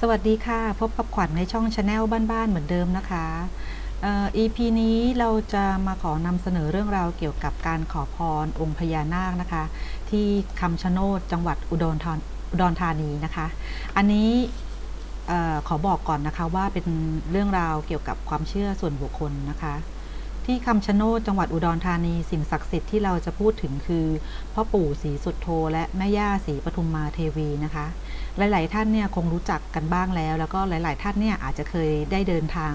สวัสดีค่ะ พบกับขวัญในช่องชาแนลบ้านๆเหมือนเดิมนะคะเอ่อ EP นี้เราจะมาขอนำเสนอเรื่องราวเกี่ยวกับการขอพรองค์พญานาคนะคะ ที่คำชะโนดจังหวัดอุดรธาอุดรธานีนะคะ อันนี้ออขอบอกก่อนนะคะว่าเป็นเรื่องราวเกี่ยวกับความเชื่อส่วนบุคคลนะคะ ที่คำชะโนดจังหวัดอุดรธานีสิ่งศักดิ์สิทธิ์ที่เราจะพูดถึงคือพ่อปู่ศรีสุดโทและแม่ย่าศรีปทุมมาเทวีนะคะ หลาย ๆ ท่านเนี่ยคงรู้จักกันบ้างแล้ว แล้วก็หลาย ๆ ท่านเนี่ยอาจจะเคยได้เดินทาง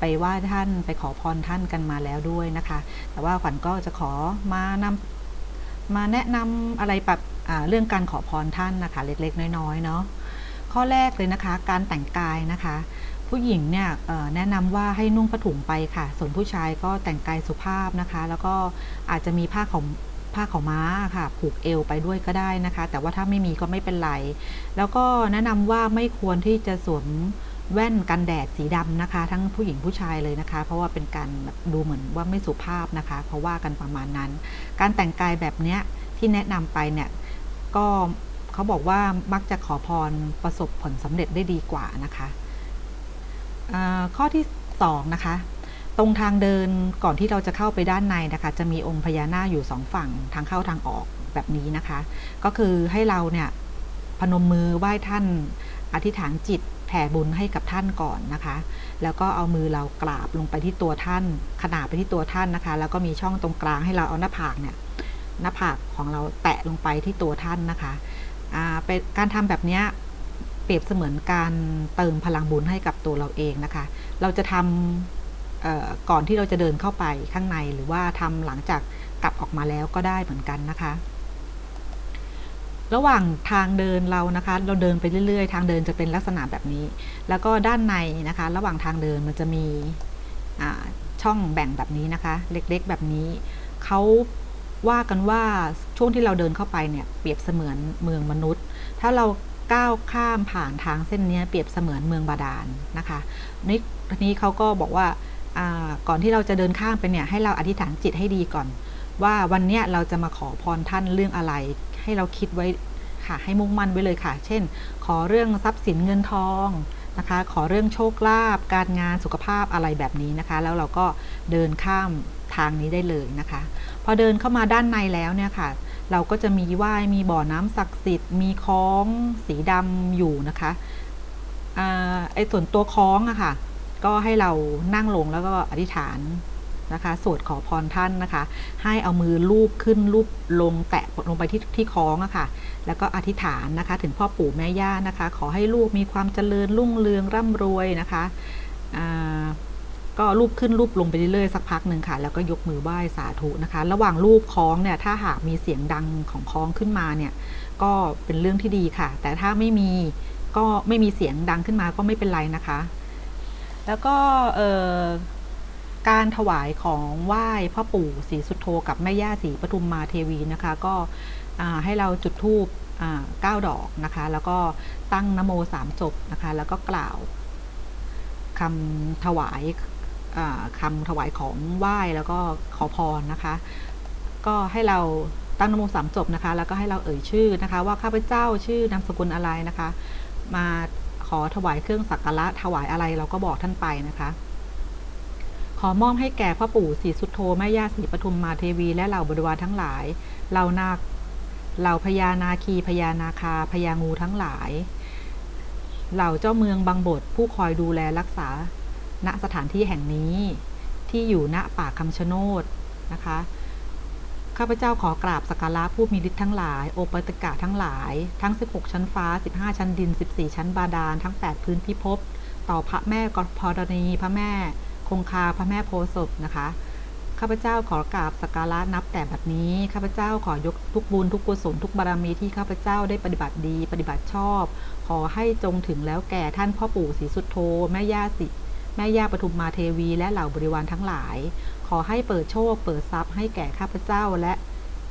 ไปไหว้ท่านไปขอพรท่านกันมาแล้วด้วยนะคะ แต่ว่าขวัญก็จะขอมานำมาแนะนำอะไรแบบเรื่องการขอพรท่านนะคะ เล็ก ๆ น้อย ๆ เนาะข้อแรกเลยนะคะ การแต่งกายนะคะ ผู้หญิงเนี่ยแนะนำว่าให้นุ่งผ้าถุงไปค่ะ ส่วนผู้ชายก็แต่งกายสุภาพนะคะ แล้วก็อาจจะมีผ้าของผ้าขาวม้าค่ะ ผูกเอวไปด้วยก็ได้นะคะ แต่ว่าถ้าไม่มีก็ไม่เป็นไร แล้วก็แนะนำว่าไม่ควรที่จะสวมแว่นกันแดดสีดำนะคะ ทั้งผู้หญิงผู้ชายเลยนะคะ เพราะว่าเป็นการดูเหมือนว่าไม่สุภาพนะคะเขาะว่ากันประมาณนั้น การแต่งกายแบบเนี้ยที่แนะนำไปเนี่ยก็เขาบอกว่ามักจะขอพรประสบผลสำเร็จได้ดีกว่านะคะ ข้อที่2นะคะตรงทางเดินก่อนที่เราจะเข้าไปด้านในนะคะ จะมีองค์พญานาคอยู่สองฝั่งทางเข้าทางออกแบบนี้นะคะ ก็คือให้เราเนี่ยพนมมือไหว้ท่านอธิษฐานจิตแผ่บุญให้กับท่านก่อนนะคะ แล้วก็เอามือเรากราบลงไปที่ตัวท่าน ขนาบไปที่ตัวท่านนะคะ แล้วก็มีช่องตรงกลางให้เราเอาหน้าผากเนี่ยหน้าผากของเราแตะลงไปที่ตัวท่านนะคะเป็นการทำแบบนี้ เปรียบเสมือนการเติมพลังบุญให้กับตัวเราเองนะคะ เราจะทำก่อนที่เราจะเดินเข้าไปข้างในหรือว่าทำหลังจากกลับออกมาแล้วก็ได้เหมือนกันนะคะ ระหว่างทางเดินเรานะคะ เราเดินไปเรื่อยๆ ทางเดินจะเป็นลักษณะแบบนี้ แล้วก็ด้านในนะคะ ระหว่างทางเดินมันจะมีช่องแบ่งแบบนี้นะคะ เล็กๆแบบนี้เขาว่ากันว่าช่วงที่เราเดินเข้าไปเนี่ยเปรียบเสมือนเมืองมนุษย์ ถ้าเรา ก้าวข้ามผ่านทางเส้นนี้เปรียบเสมือนเมืองบาดาลนะคะนี่ทีนี้เขาก็บอกว่าอ่าก่อนที่เราจะเดินข้ามไปเนี่ยให้เราอธิษฐานจิตให้ดีก่อน ว่าวันเนี้ยเราจะมาขอพรท่านเรื่องอะไร ให้เราคิดไว้ค่ะให้มุ่งมั่นไว้เลยค่ะ เช่น ขอเรื่องทรัพย์สินเงินทองนะคะ ขอเรื่องโชคลาภการงานสุขภาพอะไรแบบนี้นะคะ แล้วเราก็เดินข้ามทางนี้ได้เลยนะคะ พอเดินเข้ามาด้านในแล้วเนี่ยค่ะ เราก็จะมีว่ายมีบ่อน้ำศักดิ์สิทธิ์ มีคล้องสีดำอยู่นะคะอไอ้ส่วนตัวคล้องอะค่ะ ก็ให้เรานั่งลงแล้วก็อธิษฐานนะคะสวดขอพรท่านนะคะ ให้เอามือลูบขึ้นลูบลงแตะลงไปที่ที่คล้องอะค่ะ แล้วก็อธิษฐานนะคะ ถึงพ่อปู่แม่ย่านะคะ ขอให้ลูกมีความเจริญรุ่งเรืองร่ำรวยนะคะ ก็รูปขึ้นรูปลงไปเรื่อยๆสักพักหนึ่งค่ะ แล้วก็ยกมือไหว้สาธุนะคะ ระหว่างรูปคล้องเนี่ยถ้าหากมีเสียงดังของคล้องขึ้นมาเนี่ยก็เป็นเรื่องที่ดีค่ะ แต่ถ้าไม่มีก็ไม่มีเสียงดังขึ้นมาก็ไม่เป็นไรนะคะ แล้วก็เอ่อการถวายของไหว้พ่อปู่ศรีสุโธกับแม่ย่าศรีปทุมมาเทวีนะคะ ก็ให้เราจุดธูปเก้าดอกนะคะ แล้วก็ตั้งนโมสามจบนะคะ แล้วก็กล่าวคำถวาย อ่าคำถวายของไหว้แล้วก็ขอพรนะคะ ก็ให้เราตั้งนโมสามจบนะคะ แล้วก็ให้เราเอ่ยชื่อนะคะ ว่าข้าพเจ้าชื่อนามสกุลอะไรนะคะ มาขอถวายเครื่องสักการะถวายอะไรเราก็บอกท่านไปนะคะ ขอมอบให้แก่พ่อปู่ศรีสุโธแม่ย่าศรีปทุมมาเทวีและเหล่าบริวารทั้งหลายเหล่านาคเหล่าพญานาคีพญานาคาพญางูทั้งหลาย เหล่าเจ้าเมืองบางบทผู้คอยดูแลรักษา ณสถานที่แห่งนี้ที่อยู่ณป่าคำชะโนดนะคะข้าพเจ้าขอกราบสักการะผู้มีฤทธิ์ทั้งหลาย โอปติกะทั้งหลาย ทั้ง 16 ชั้นฟ้า 15 ชั้นดิน 14 ชั้นบาดาล ทั้ง 8 พื้นพิภพ ต่อพระแม่กพรณี พระแม่ คงคา พระแม่โพศพนะคะ ข้าพเจ้าขอกราบสักการะนับแต่แบบนี้ ข้าพเจ้าขอยกทุกบุญทุกกุศลทุกบารมีที่ข้าพเจ้าได้ปฏิบัติดี ปฏิบัติชอบ ขอให้จงถึงแล้วแก่ท่านพ่อปู่ศรีสุดโธ แม่ย่าสิ แม่ย่าปทุมมาเทวีและเหล่าบริวารทั้งหลาย ขอให้เปิดโชค เปิดทรัพย์ให้แก่ข้าพเจ้าและ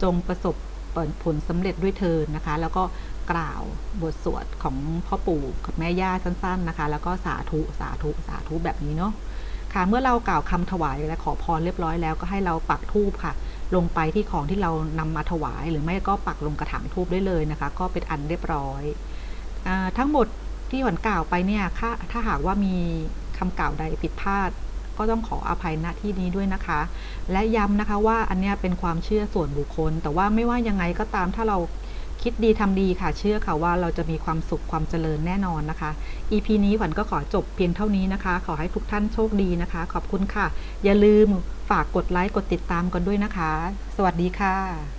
จงประสบผลสำเร็จด้วยเทินนะคะ แล้วก็กล่าวบทสวดของพ่อปู่กับแม่ย่าสั้น ๆนะคะ แล้วก็สาธุสาธุสาธุแบบนี้เนาะค่ะเมื่อเรากล่าวคำถวายและขอพรเรียบร้อยแล้วก็ให้เราปักธูปค่ะ ลงไปที่ของที่เรานำมาถวาย หรือไม่ก็ปักลงกระถางธูปได้เลยนะคะ ก็เป็นอันเรียบร้อยอทั้งหมดที่ขวัญกล่าวไปเนี่ยถ้าหากว่ามี คำกล่าวใดผิดพลาด ก็ต้องขออภัยณที่นี้ด้วยนะคะ และย้ำนะคะว่าอันนี้เป็นความเชื่อส่วนบุคคล แต่ว่าไม่ว่ายังไงก็ตามถ้าเราคิดดีทำดีค่ะ เชื่อค่ะว่าเราจะมีความสุขความเจริญแน่นอนนะคะ EP นี้ขวัญก็ขอจบเพียงเท่านี้นะคะ ขอให้ทุกท่านโชคดีนะคะ ขอบคุณค่ะ อย่าลืมฝากกดไลค์กดติดตามกันด้วยนะคะ สวัสดีค่ะ